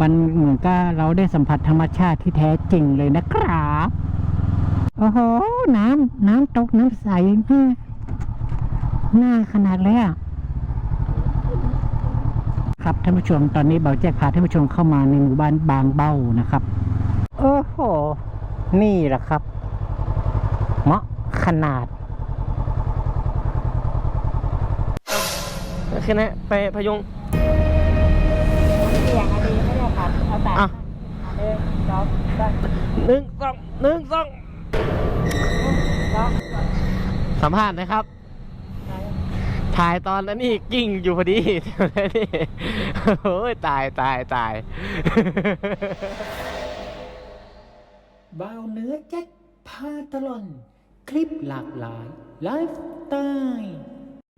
มันเหมือนกับเราได้สัมผัสธรรมชาติที่แท้จริงเลยนะครับโอ้โห น้ำน้ำตกน้ำใสหน้าขนาดเลยอะครับท่านผู้ชมตอนนี้เบาแจ๊กพาท่านผู้ชมเข้ามาในหมู่บ้านบางเบ้านะครับโอ้โห นี่แหละครับ เหมาะขนาดขึ้นนะไปพยุงเสียง เอาแต่อะหนึ่งสองสามหนึ่งสองหนึ่งสองสัมภาษณ์นะครับ ถ่ายตอนนั้นนี่กิ้งอยู่พอดีนี่โอ้ยตายตายตายบ่าวเนื้อแจ็คพาตลอน คลิปหลากหลาย ไลฟ์สไตล์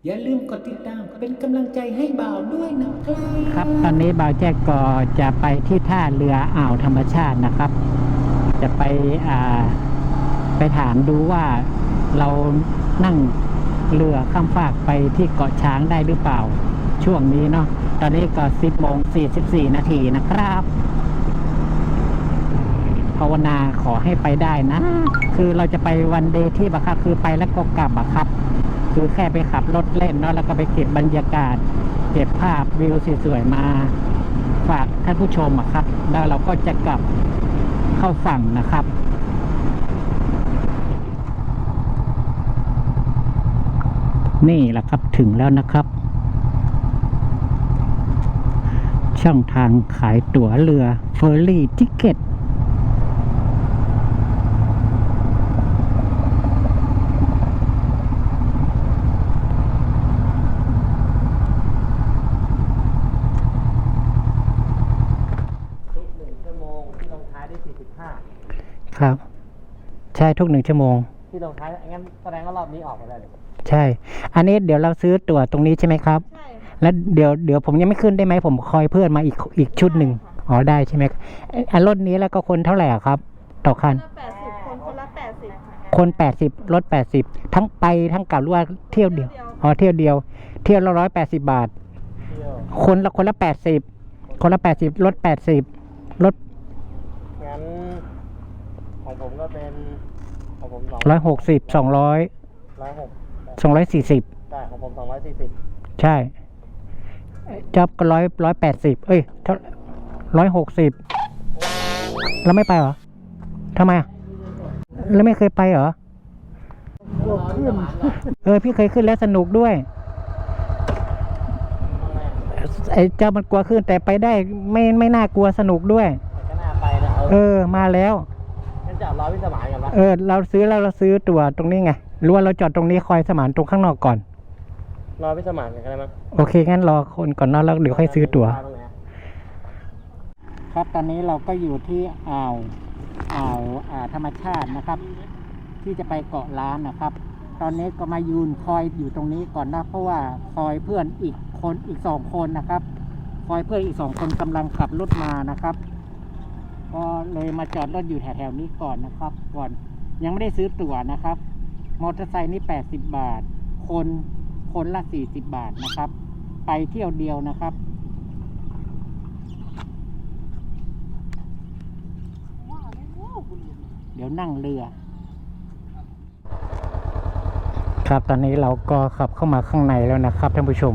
อย่าลืมกดติดตามเป็นกำลังใจให้บ่าวด้วยนะครับครับตอนนี้บ่าวแจ็คก็จะไปที่ท่าเรืออ่าวธรรมชาตินะครับ จะไปอ่าไปถามดูว่าเรานั่งเรือข้ามฟากไปที่เกาะช้างได้หรือเปล่า ช่วงนี้เนาะตอนนี้ก็ 10โมง44 นาทีนะครับภาวนาขอให้ไปได้นะ คือเราจะไปวันเดย์ที่บะครับคือไปแล้วก็กลับอะครับ คือแค่ไปขับรถเล่นเนาะแล้วก็ไปเก็บบรรยากาศ เก็บภาพวิวสวยๆมา ฝากท่านผู้ชมอะครับ แล้วเราก็จะกลับเข้าฝั่งนะครับนี่แหละครับถึงแล้วนะครับ ช่องทางขายตั๋วเรือเฟอร์รี่ทิเก็ต ทุกหนึ่งชั่วโมงที่ลงท้ายได้สี่สิบห้า ครับ ใช่ทุกหนึ่งชั่วโมง ที่ลงท้ายงั้นแสดงว่ารอบนี้ออกไปแล้วเลยใช่ อันนี้เดี๋ยวเราซื้อตั๋วตรงนี้ใช่ไหมครับ ใช่ แล้วเดี๋ยวเดี๋ยวผมยังไม่ขึ้นได้ไหมผมคอยเพื่อนมาอีกอีกชุดหนึ่งอ๋อได้ใช่ไหมเอ่ออันรถนี้แล้วก็คนเท่าไหร่อะครับ ต่อคันละแปดสิบคนคนละแปดสิบคนแปดสิบรถแปดสิบทั้งไปทั้งกลับหรือว่าเที่ยวเดียวอ๋อเที่ยวเดียว เที่ยวละร้อยแปดสิบาท เที่ยวคนละคนละแปดสิบคนละแปดสิบรถแปดสิบรถงั้น ของผมก็เป็นของผมสองร้อยหกสิบสองร้อยร้อยหกสองร้อยสี่สิบได้ของผมสองร้อยสี่สิบใช่จับก็ร้อยร้อยแปดสิบเอ้ยเท่าร้อยหกสิบแล้วไม่ไปเหรอทำไมอะแล้วไม่เคยไปเหรอเออพี่เคยขึ้นแล้วสนุกด้วยไอ้เจ้ามันกลัวขึ้นแต่ไปได้ไม่ไม่น่ากลัวสนุกด้วยก็น่าไปนะเอเอออมาแล้ว งั้นจะรอพี่สมานกันปะเออ เราซื้อแล้วเราซื้อตั๋วตรงนี้ไงหรือว่าเราจอดตรงนี้คอยสมานตรงข้างนอกก่อน รอพี่สมานกันก็ได้มั้งโอเค งั้นรอคนก่อนเนอะแล้วเดี๋ยวค่อยซื้อตั๋วครับตอนนี้เราก็อยู่ที่อ่าวอ่าวอ่าธรรมชาตินะครับ ที่จะไปเกาะล้านนะครับ ตอนนี้ก็มายืนคอยอยู่ตรงนี้ก่อนนะเพราะว่าคอยเพื่อนอีกคนอีกสองคนนะครับ คอยเพื่อนอีกสองคนกำลังขับรถมานะครับ ก็เลยมาจอดรถอยู่แถวๆนี้ก่อนนะครับ ก่อนยังไม่ได้ซื้อตั๋วนะครับ มอเตอร์ไซค์นี่แปดสิบบาท คนคนละสี่สิบบาทนะครับ ไปเที่ยวเดียวนะครับเดี๋ยวนั่งเรือ ครับตอนนี้เราก็ขับเข้ามาข้างในแล้วนะครับท่านผู้ชม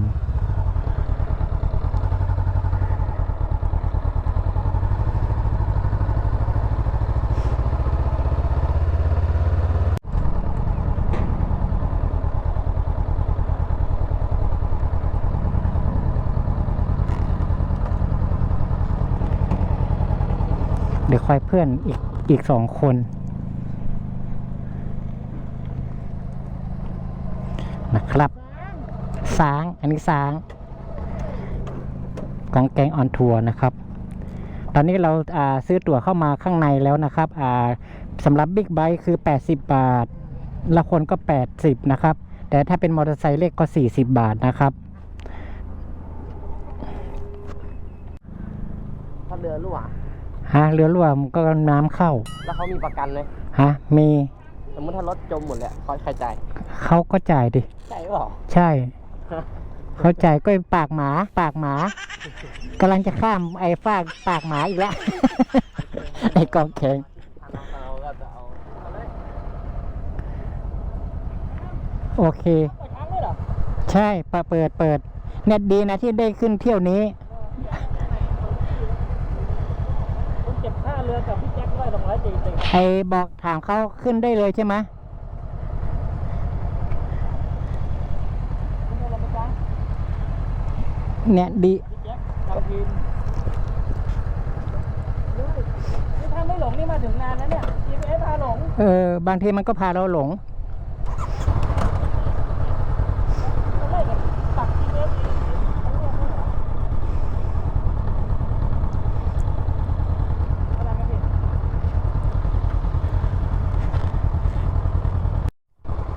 อยเพื่อนอีกอีกสองคนนะครับซ้าง อันนี้ซ้างของแกงออนทัวร์นะครับ ตอนนี้เราาซื้อตั๋วเข้ามาข้างในแล้วนะครับสำหรับบิ๊กไบค์คือ 80 บาท ละคนก็ 80 นะครับ แต่ถ้าเป็นมอเตอร์ไซค์เล็กก็ 40 บาทนะครับถ้าเรือรั่ว ฮะเรือรั่วมันก็น้ำเข้า แล้วเขามีประกันไหมฮะ มีสมมติถ้ารถจมหมดเลยเขาใครจ่ายเขาก็จ่ายดิใช่เปล่าใช่ เข้าใจก็ปากหมา ปากหมากำลังจะข้ามไอ้ฟากปากหมาอีกแล้วไอ้กองแข็งเอาก็จะเอาเอาเลยโอเค ใช่ปะเปิดเปิด เน็ตดีนะที่ได้ขึ้นเที่ยวนี้ คุณเก็บค่าเรือกับพี่แจ็คด้วย สองร้อยสี่สิบไอ้บอกถามเขาขึ้นได้เลยใช่ไหมเนี่ยดีพี่แจ็คกำทีมนี่ถ้าไม่หลงนี่มาถึงงานแล้วเนี่ย GPS พาหลง เออบางทีมันก็พาเราหลง ตอนแรกเนี่ยปัก GPS เองอะไรกันพี่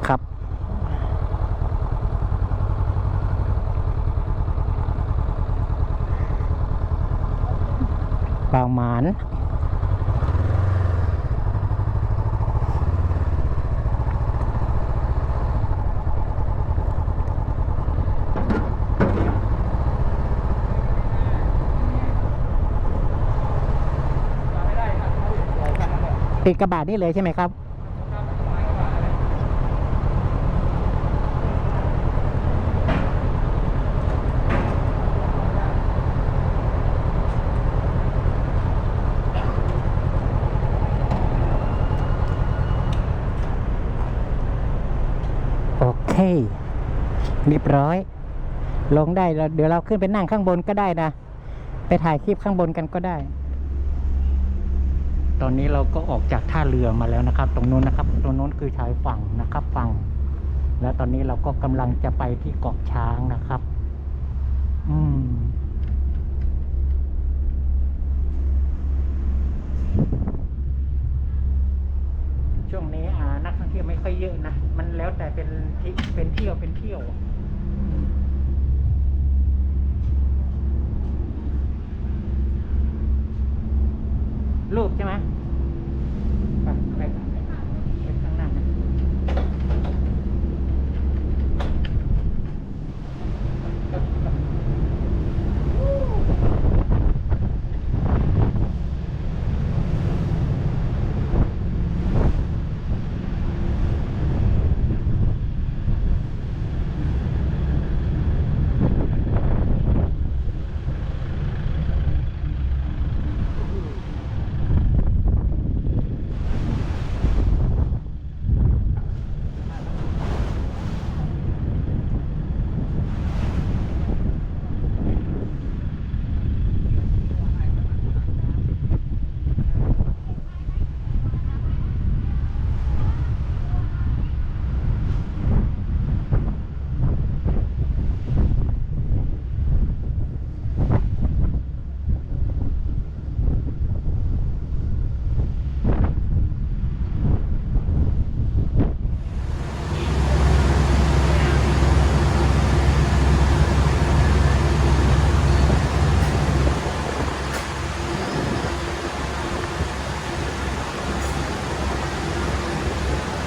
ครับ บ ปิดกระบาดนี่เลยใช่ไหมครับ โอ เคเรียบร้อย ลงได้แล้วเดี๋ยวเราขึ้นไปนั่งข้างบนก็ได้นะ ไปถ่ายคลิปข้างบนกันก็ได้ ตอนนี้เราก็ออกจากท่าเรือมาแล้วนะครับ ตรงนู้นนะครับ ตรงนู้นคือชายฝั่งนะครับฝั่ง แล้วตอนนี้เราก็กำลังจะไปที่เกาะช้างนะครับ อืม ช่วงนี้อ่านักท่องเที่ยวไม่ค่อยเยอะนะ มันแล้วแต่เป็นที่เป็นเที่ยวเป็นเที่ยวอะอืมรูปใช่ไหมไปไปไปข้างหน้านะ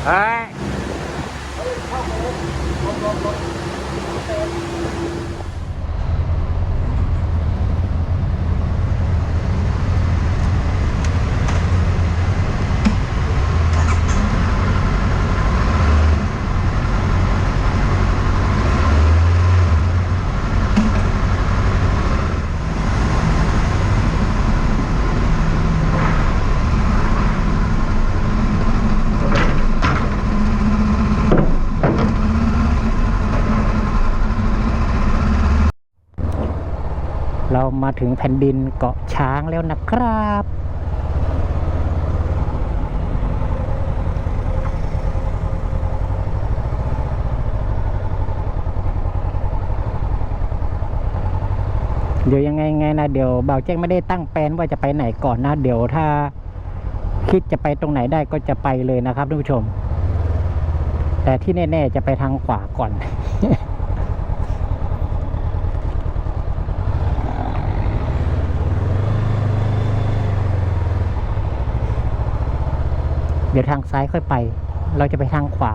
เเรามาถึงแผ่นดินเกาะช้างแล้วนะครับเดี๋ยวยังไงไงนะเดี๋ยวเบาแจ้งไม่ได้ตั้งแปลนว่าจะไปไหนก่อนนะ เดี๋ยวถ้าคิดจะไปตรงไหนได้ก็จะไปเลยนะครับท่านผู้ชม แต่ที่แน่ ๆ จะไปทางขวาก่อน เดี๋ยวทางซ้ายค่อยไป เราจะไปทางขวา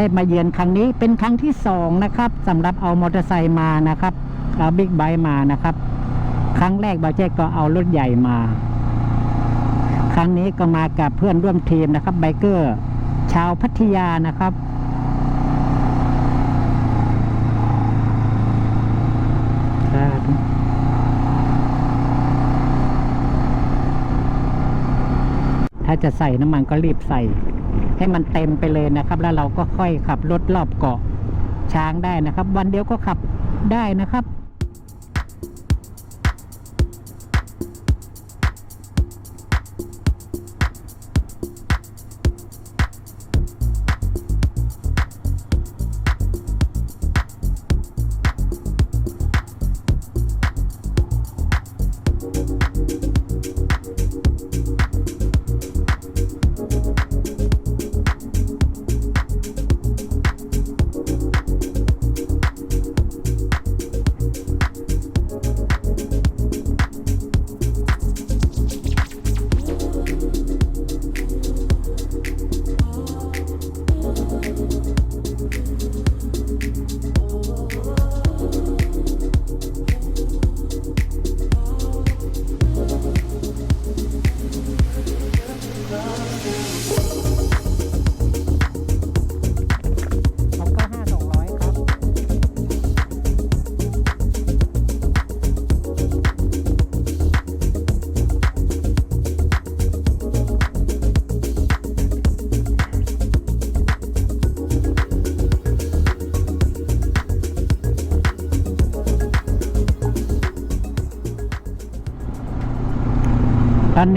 ได้มาเยือนครั้งนี้เป็นครั้งที่สองนะครับสำหรับเอามอเตอร์ไซค์มานะครับเอาบิ๊กไบค์มานะครับ ครั้งแรกบาเจ๊ก็เอารถใหญ่มา ครั้งนี้ก็มากับเพื่อนร่วมทีมนะครับไบเกอร์ ชาวพัทยานะครับ ถ้าจะใส่น้ำมันก็รีบใส่ ให้มันเต็มไปเลยนะครับ แล้วเราก็ค่อยขับรถรอบเกาะช้างได้นะครับ วันเดียวก็ขับได้นะครับ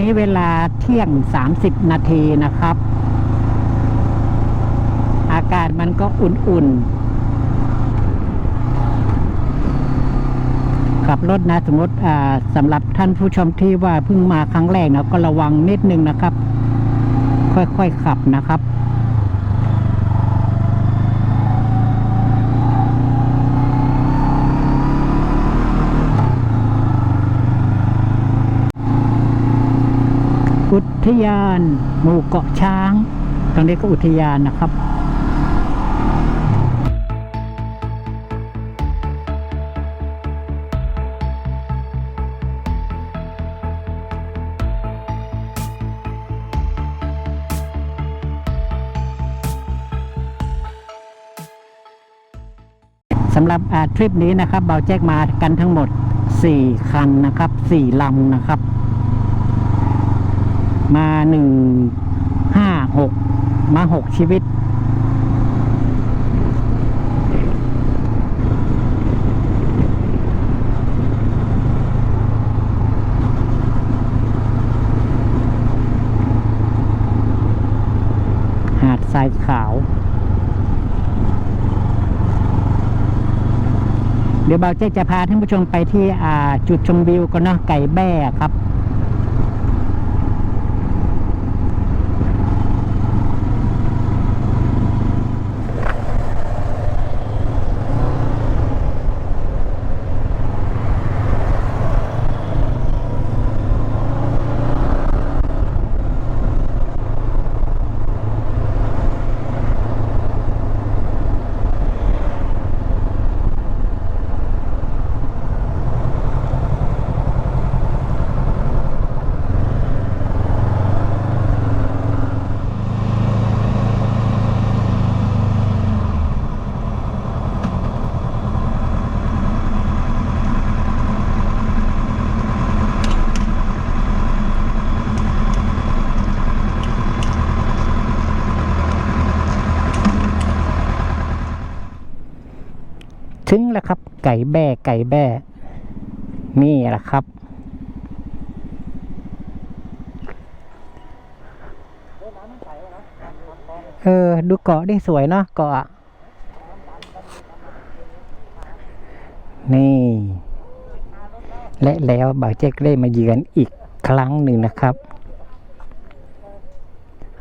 นี้เวลาเที่ยง 30 นาทีนะครับ อากาศมันก็อุ่นๆ ขับรถนะสมมติอ่าสำหรับท่านผู้ชมที่ว่าเพิ่งมาครั้งแรกนะก็ระวังนิดนึงนะครับ ค่อยๆขับนะครับ อุ ทยานหมู่เกาะช้าง ตรงนี้ก็อุทยานนะครับสำหรับทริปนี้นะครับเบาแจ็คมากันทั้งหมด 4 คันนะครับ 4ลำนะครับ มาหนึ่งห้าหกมาหกชีวิต หาดทรายขาว เดี๋ยวเบาเจ๊จะพาท่านผู้ชมไปที่จุดชมวิวกันเนาะไก่แบ้ครับ ถึงแล้วครับ ไก่แบ้ไก่แบ้นี่แหละครับ เออ ดูเกาะได้สวยเนาะเกาะนี่ และแล้วบ่าวเจ๊กได้มาเยือนอีกครั้งหนึ่งนะครับ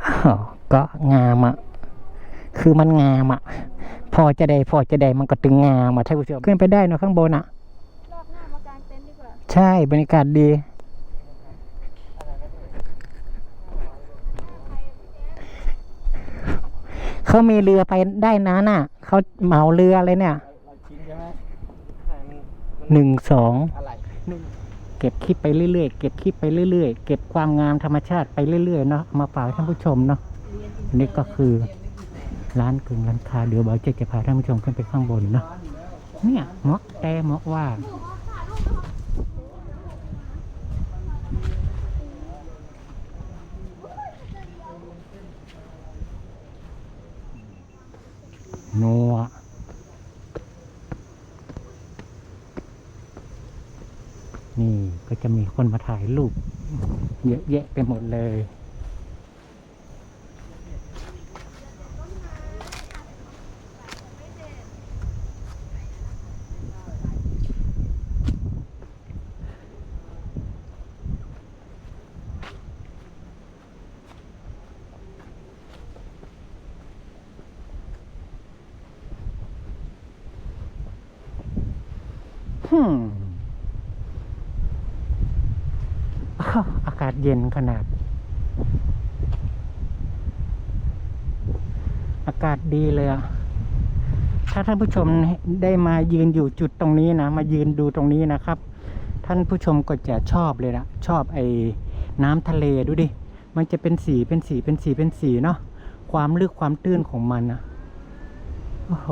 อ้าวเกาะงามอะคือมันงามอะ พอจะได้พอจะได้มันก็ตึงงามอะท่านผู้ชมขึ้นไปได้เนอะข้างบนอะรอบหน้ามากางเต็นท์ดีกว่าใช่บรรยากาศดีเขามีเรือไปได้นะน่ะเขาเหมาเรืออะไรเนี่ยเราชินใช่ไหมหนึ่งสองอะไรเก็บคลิปไปเรื่อยๆเก็บคลิปไปเรื่อยๆ เก็บความงามธรรมชาติไปเรื่อยๆเนาะเอามาฝากท่านผู้ชมเนาะอันนี่ก็คือ ร้านกึ่งร้านค้าเดี๋ยวเบาเจ๊จะพาท่านผู้ชมขึ้นไปข้างบนเนาะเนี่ยมาะแต่มาะว่านัวนี่ก็จะมีคนมาถ่ายรูปเยอะแยะไปหมดเลย อากาศเย็นขนาด อากาศดีเลยอะถ้าท่านผู้ชมได้มายืนอยู่จุดตรงนี้นะ มายืนดูตรงนี้นะครับ ท่านผู้ชมก็จะชอบเลยละชอบไอ้น้ำทะเลดูดิ มันจะเป็นสีเป็นสีเป็นสีเป็นสีเนาะความลึกความตื้นของมันอะโอ้โห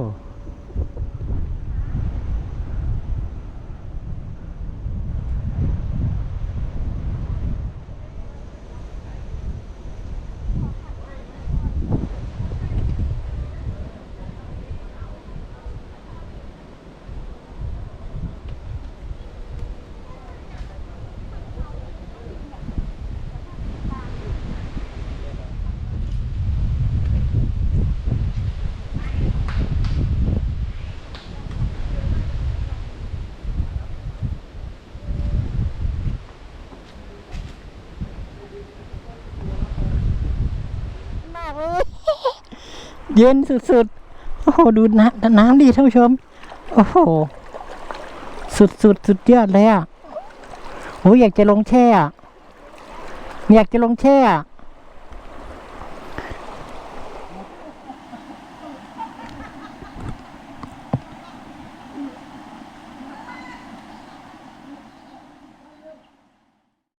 เย็นสุดๆ โอ้โห ดูน้ำน้ำดีท่านผู้ชม โอ้โห สุดๆสุดยอดเลยอะโอ้ยอยากจะลงแช่ อยากจะลงแช่